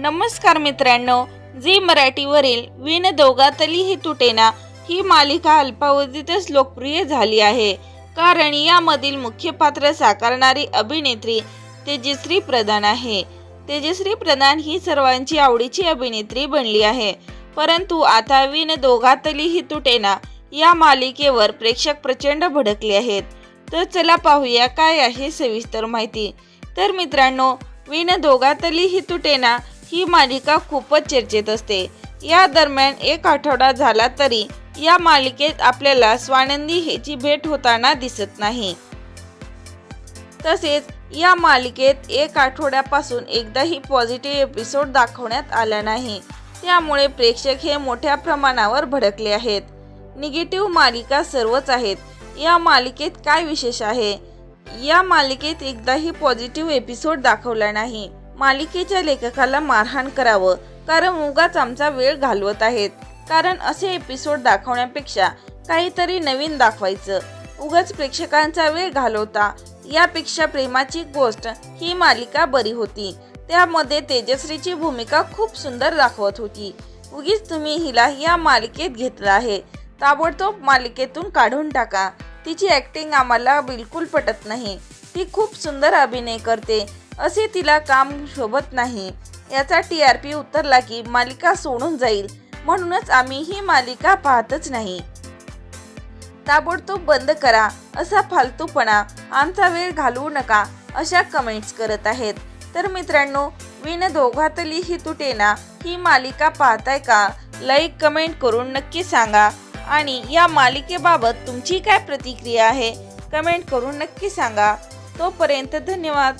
नमस्कार मित्रांनो झी मराठीवरील विण दोघातली ही तुटेना ही मालिका अल्पावधीतच लोकप्रिय झाली आहे. कारण यामधील मुख्य पात्र साकारणारी अभिनेत्री तेजश्री प्रधान आहे. तेजश्री प्रधान ही सर्वांची आवडीची अभिनेत्री बनली आहे. परंतु आता विण दोघातली ही तुटेना या मालिकेवर प्रेक्षक प्रचंड भडकले आहेत. तर चला पाहूया काय आहे सविस्तर माहिती. तर मित्रांनो विण दोघातली ही तुटेना ही मालिका खूपच चर्चेत असते. या दरम्यान एक आठवडा झाला तरी या मालिकेत आपल्याला स्वानंदी हेची भेट होताना दिसत नाही. तसेच या मालिकेत एक आठवड्यापासून एकदाही पॉझिटिव्ह एपिसोड दाखवण्यात आला नाही. त्यामुळे प्रेक्षक हे मोठ्या प्रमाणावर भडकले आहेत. निगेटिव्ह मालिका सर्वच आहेत. या मालिकेत काय विशेष आहे? या मालिकेत एकदाही पॉझिटिव्ह एपिसोड दाखवला नाही. मालिकेच्या लेखकाला मारहाण करावं कारण उगाच आमचा वेळ घालवत आहेत. कारण असे एपिसोड दाखवण्यापेक्षा काहीतरी नवीन दाखवायचं. उगाच प्रेक्षकांचा वेळ घालवता यापेक्षा प्रेमाची गोष्ट ही मालिका बरी होती. त्यामध्ये तेजश्रीची भूमिका खूप सुंदर दाखवत होती. उगीच तुम्ही हिला या मालिकेत घेतलं आहे. ताबडतोब मालिकेतून काढून टाका. तिची ॲक्टिंग आम्हाला बिलकुल पटत नाही. ती खूप सुंदर अभिनय करते. असे तिला काम शोभत नाही. याचा टी आर पी उतरला की मालिका सोडून जाईल. म्हणूनच आम्ही ही मालिका पाहतच नाही. ताबडतोब बंद करा. असा फालतूपणा आमचा वेळ घालवू नका अशा कमेंट्स करत आहेत. तर मित्रांनो विण दोघातली ही तुटेना ही मालिका पाहताय का? लाईक कमेंट करून नक्की सांगा. आणि या मालिकेबाबत तुमची काय प्रतिक्रिया आहे? कमेंट करून नक्की सांगा. तोपर्यंत धन्यवाद.